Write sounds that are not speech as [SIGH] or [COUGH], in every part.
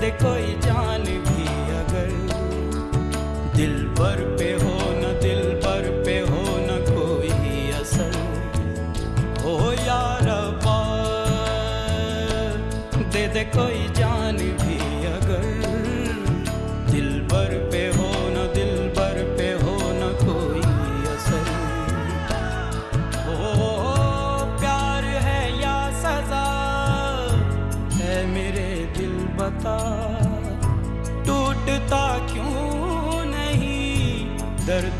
दे कोई जान भी अगर दिल पर पे हो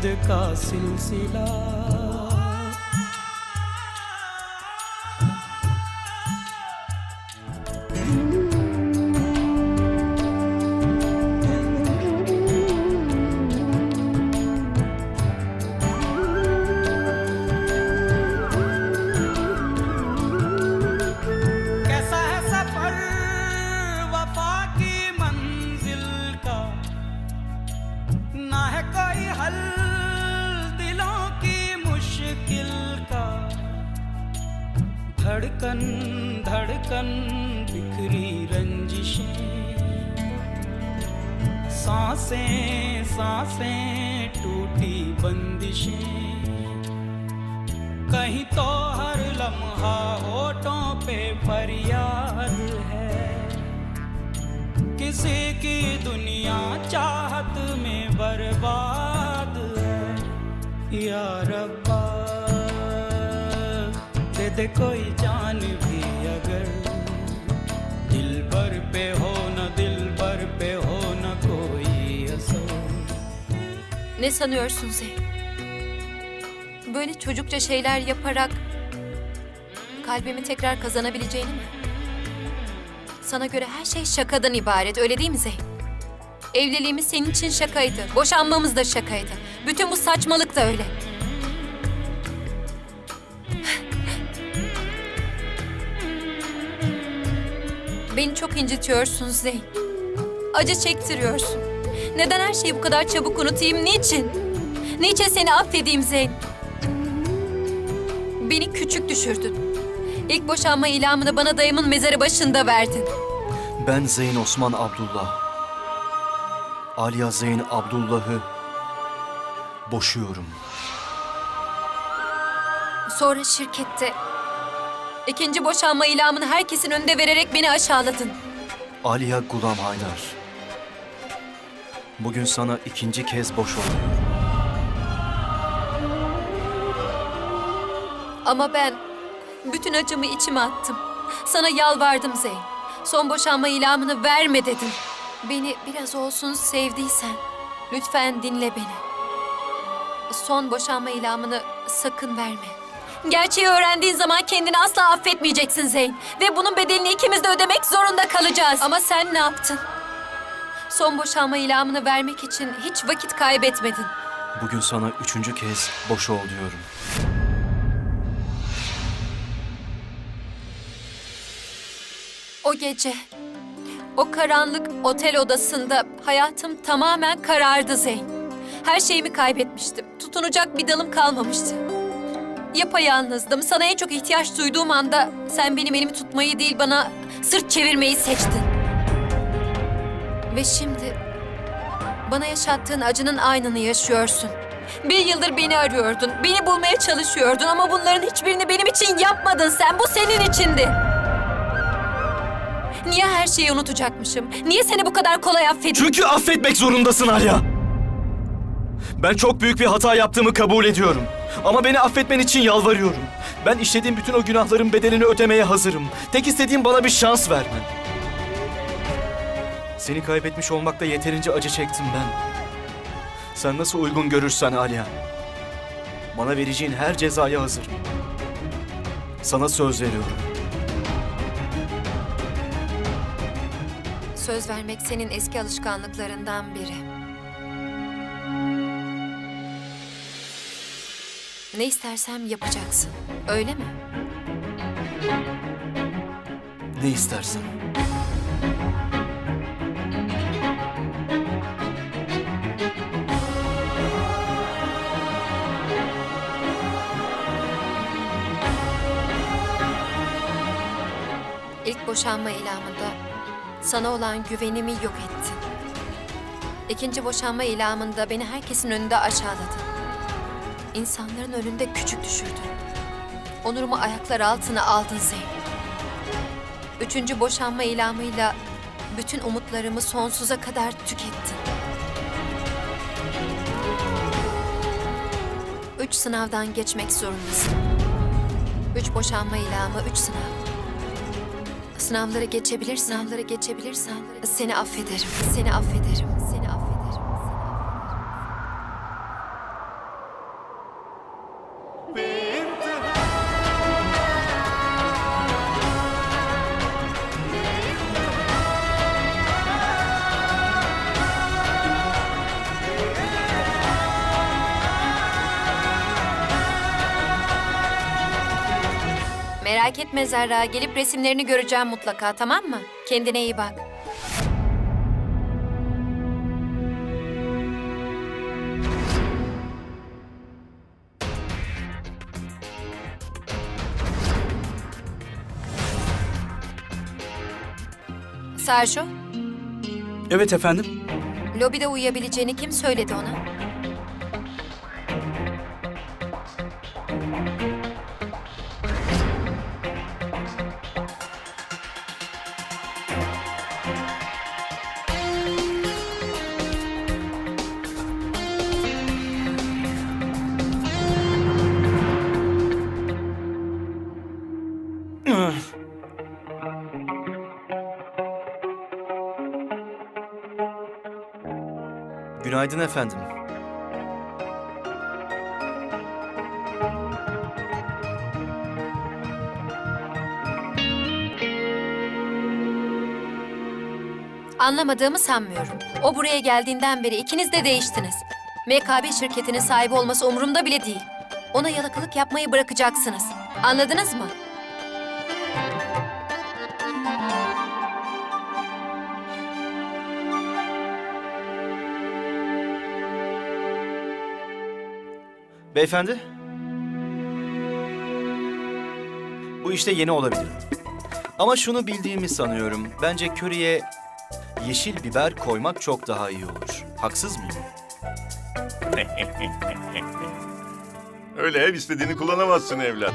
दर्द का सिलसिला साँसें साँसें टूटी बंदिशें। कहीं तो हर लम्हा होठों पे फरियाद है। किसी की दुनिया चाहत में बर्बाद है। या रब्बा, दे दे कोई जान Ne sanıyorsun Zeyn? Böyle çocukça şeyler yaparak kalbimi tekrar kazanabileceğini mi? Sana göre her şey şakadan ibaret, öyle değil mi Zeyn? Evliliğimiz senin için şakaydı, boşanmamız da şakaydı. Bütün bu saçmalık da öyle. Beni çok incitiyorsun Zeyn. Acı çektiriyorsun. Neden her şeyi bu kadar çabuk unutayım? Niçin? Niçin seni affedeyim Zeyn? Beni küçük düşürdün. İlk boşanma ilamını bana dayımın mezarı başında verdin. Ben Zeyn Osman Abdullah. Aliya Zeyn Abdullah'ı boşuyorum. Sonra şirkette ikinci boşanma ilamını herkesin önünde vererek beni aşağıladın. Aliya Gulam Haydar. Bugün sana ikinci kez boş oluyorum. Ama ben bütün acımı içime attım. Sana yalvardım Zeyn. Son boşanma ilamını verme dedim. Beni biraz olsun sevdiysen lütfen dinle beni. Son boşanma ilamını sakın verme. Gerçeği öğrendiğin zaman kendini asla affetmeyeceksin Zeyn. Ve bunun bedelini ikimiz de ödemek zorunda kalacağız. Ama sen ne yaptın? Son boşanma ilamını vermek için hiç vakit kaybetmedin. Bugün sana üçüncü kez boş ol diyorum. O gece, o karanlık otel odasında hayatım tamamen karardı Zeyn. Her şeyimi kaybetmiştim. Tutunacak bir dalım kalmamıştı. Yapayalnızdım. Sana en çok ihtiyaç duyduğum anda sen benim elimi tutmayı değil bana sırt çevirmeyi seçtin. Ve şimdi bana yaşattığın acının aynını yaşıyorsun. Bir yıldır beni arıyordun, beni bulmaya çalışıyordun ama bunların hiçbirini benim için yapmadın sen. Bu senin içindi. Niye her şeyi unutacakmışım? Niye seni bu kadar kolay affedeyim? Çünkü affetmek zorundasın Alya. Ben çok büyük bir hata yaptığımı kabul ediyorum. Ama beni affetmen için yalvarıyorum. Ben işlediğim bütün o günahların bedelini ödemeye hazırım. Tek istediğim bana bir şans vermen. Seni kaybetmiş olmakta yeterince acı çektim ben. Sen nasıl uygun görürsen Alya. Bana vereceğin her cezaya hazırım. Sana söz veriyorum. Söz vermek senin eski alışkanlıklarından biri. Ne istersem yapacaksın. Öyle mi? Ne istersen. Boşanma ilamında Sana olan güvenimi yok ettin. İkinci boşanma ilamında beni herkesin önünde aşağıladın. İnsanların önünde küçük düşürdün. Onurumu ayaklar altına aldın Zeyn. Üçüncü boşanma ilamıyla bütün umutlarımı sonsuza kadar tükettin. Üç sınavdan geçmek zorundasın. Üç boşanma ilamı, üç sınav. Sınavları geçebilirsen, sınavları geçebilirsen seni affederim, seni affederim. Etme Zerra, gelip resimlerini göreceğim mutlaka, tamam mı? Kendine iyi bak. Sergio, Evet efendim. lobide uyuyabileceğini kim söyledi ona? Günaydın efendim. Anlamadığımı sanmıyorum. O buraya geldiğinden beri ikiniz de değiştiniz. MKB şirketinin sahibi olması umurumda bile değil. Ona yalakalık yapmayı bırakacaksınız. Anladınız mı? Beyefendi? Bu işte yeni olabilirim. Ama şunu bildiğimi sanıyorum. Bence köriye yeşil biber koymak çok daha iyi olur. Haksız mıyım? [LAUGHS] Öyle ev istediğini kullanamazsın evlat.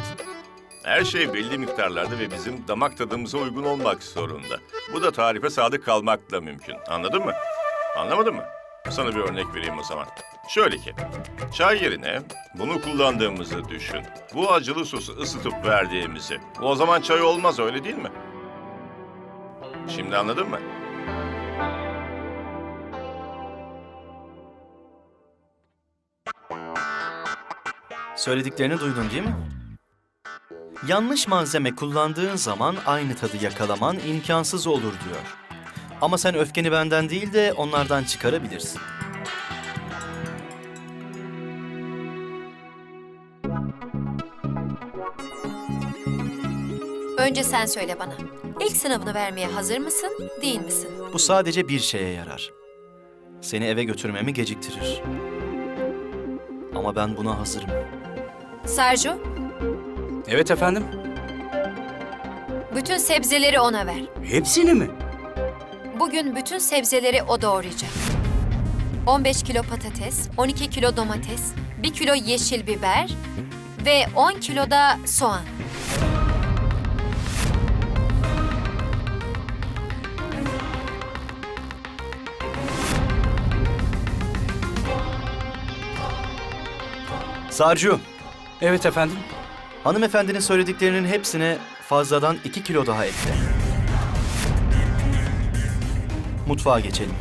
Her şey belli miktarlarda ve bizim damak tadımıza uygun olmak zorunda. Bu da tarife sadık kalmakla mümkün. Anladın mı? Anlamadın mı? Sana bir örnek vereyim o zaman. Şöyle ki, çay yerine bunu kullandığımızı düşün. Bu acılı sosu ısıtıp verdiğimizi. O zaman çay olmaz öyle değil mi? Şimdi anladın mı? Söylediklerini duydun değil mi? Yanlış malzeme kullandığın zaman aynı tadı yakalaman imkansız olur diyor. Ama sen öfkeni benden değil de onlardan çıkarabilirsin. Önce sen söyle bana. İlk sınavını vermeye hazır mısın, değil misin? Bu sadece bir şeye yarar. Seni eve götürmemi geciktirir. Ama ben buna hazırım. Sergio, Evet efendim. bütün sebzeleri ona ver. Hepsini mi? Bugün bütün sebzeleri o doğrayacak. 15 kilo patates, 12 kilo domates, 1 kilo yeşil biber ve 10 kilo da soğan. Sarcu, Evet efendim. hanımefendinin söylediklerinin hepsine fazladan iki kilo daha ekle. Mutfağa geçelim.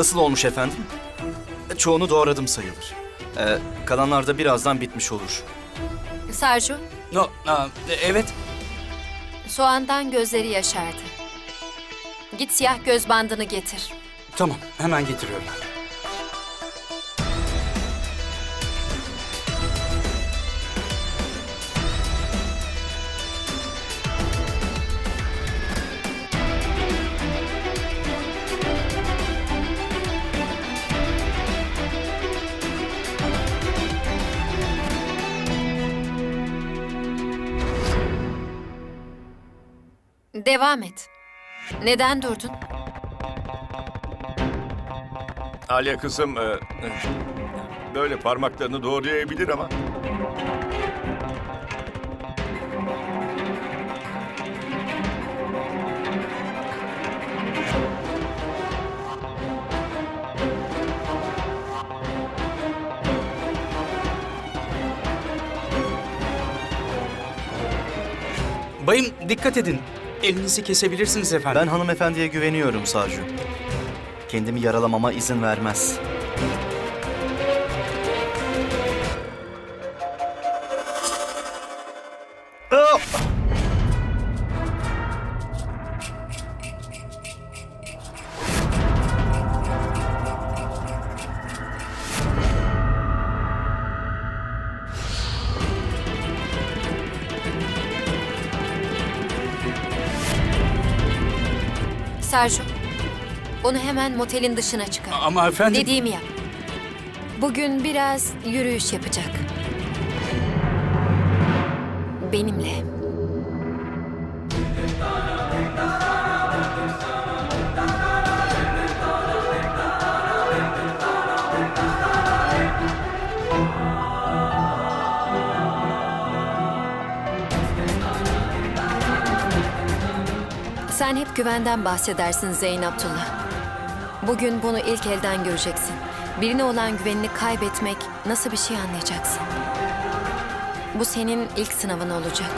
Nasıl olmuş efendim? Çoğunu doğradım sayılır. Ee, kalanlar da birazdan bitmiş olur. Sergio, No, aa, e, evet. soğandan gözleri yaşardı. Git siyah göz bandını getir. Tamam, hemen getiriyorum. Devam et. Neden durdun? Alya kızım e, böyle parmaklarını doğrayabilir ama Bayım dikkat edin. Elinizi kesebilirsiniz efendim. Ben hanımefendiye güveniyorum Sarju. Kendimi yaralamama izin vermez. Sergio, onu hemen motelin dışına çıkar. Ama efendim... Dediğimi yap. Bugün biraz yürüyüş yapacak. Benimle. Sen hep güvenden bahsedersin Zeyn Abdullah. Bugün bunu ilk elden göreceksin. Birine olan güvenini kaybetmek nasıl bir şey anlayacaksın. Bu senin ilk sınavın olacak.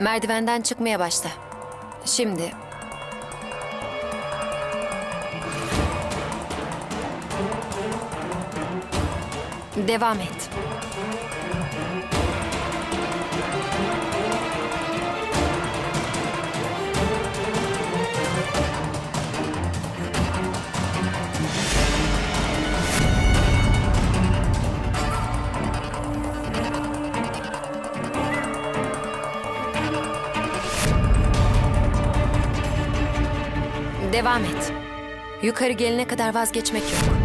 Merdivenden çıkmaya başla. Şimdi. Devam et. Devam et. Yukarı gelene kadar vazgeçmek yok.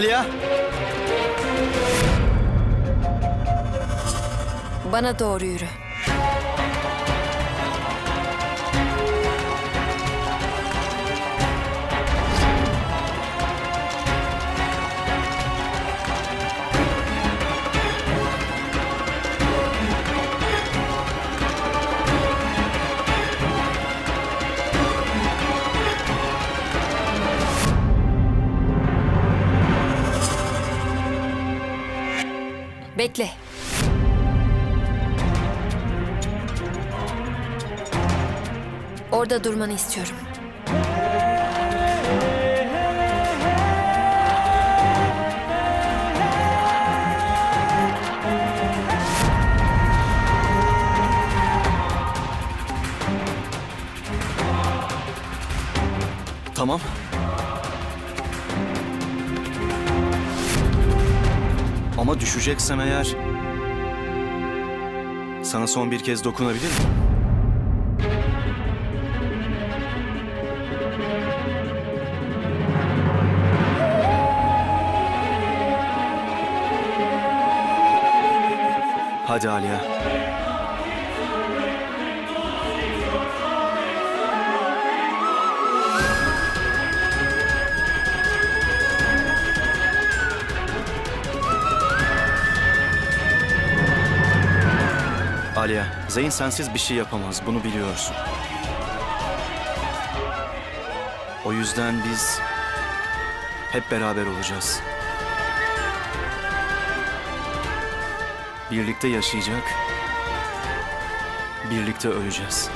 Aliya! Bana doğru yürü. Bekle. Orada durmanı istiyorum. Tamam. Düşeceksem eğer... Sana son bir kez dokunabilir miyim? Hadi Alya. Alya, Zeyn sensiz bir şey yapamaz. Bunu biliyorsun. O yüzden biz hep beraber olacağız. Birlikte yaşayacak, birlikte öleceğiz.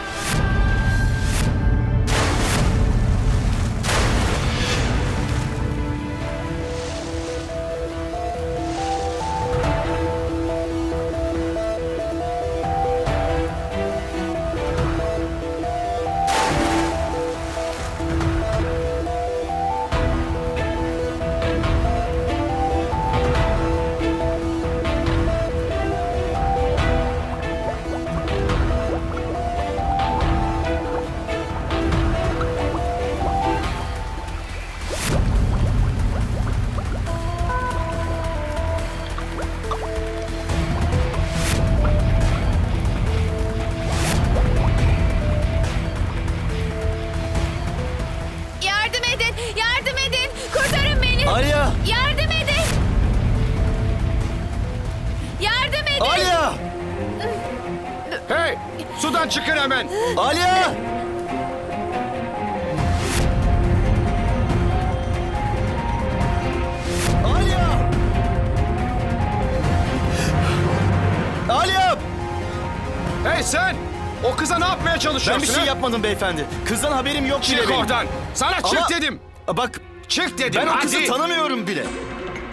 Yapmaya Ben çalışıyorsun? bir şey ha? yapmadım beyefendi. Kızdan haberim yok bile Çık benim. oradan! Sana çık Ama- dedim! Bak Çık dedim ben o hadi! kızı tanımıyorum bile.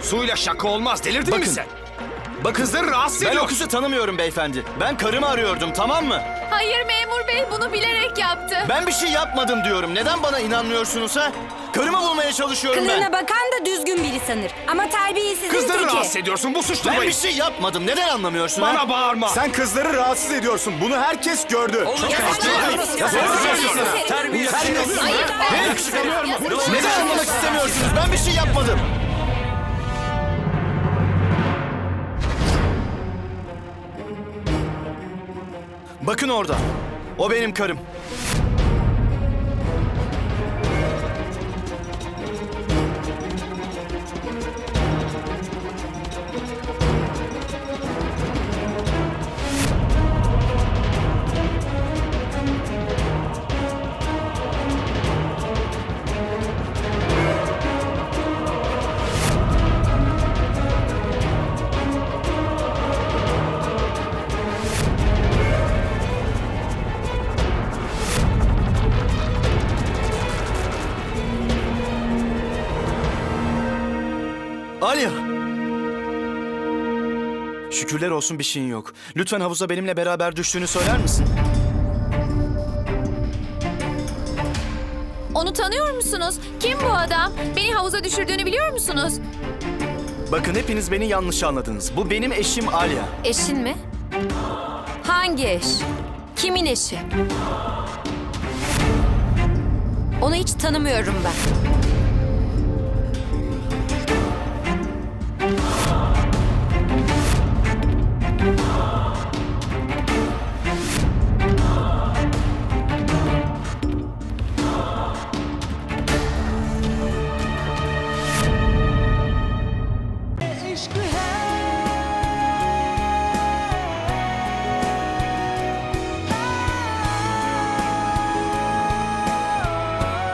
Suyla şaka olmaz delirdin mi Bakın. sen? Bakın kızları rahatsız Ben o kızı tanımıyorum beyefendi. Ben karımı arıyordum tamam mı? Hayır memur bey bunu bilerek yaptı. Ben bir şey yapmadım diyorum. Neden bana inanmıyorsunuz ha? Karımı bulmaya çalışıyorum ben. Kılığına bakan da düzgün biri sanır. Ama terbiyesizin Kızları teki. rahatsız ediyorsun bu suçlu Ben bir şey yapmadım. Neden anlamıyorsun ha? Bana bağırma. Sen kızları rahatsız ediyorsun. Bunu herkes gördü. Neden anlamak istemiyorsunuz? Ben bir şey yapmadım. Bakın orada. O benim karım. Şükürler olsun bir şeyin yok. Lütfen havuza benimle beraber düştüğünü söyler misin? Onu tanıyor musunuz? Kim bu adam? Beni havuza düşürdüğünü biliyor musunuz? Bakın hepiniz beni yanlış anladınız. Bu benim eşim Alya. Eşin mi? Hangi eş? Kimin eşi? Onu hiç tanımıyorum ben.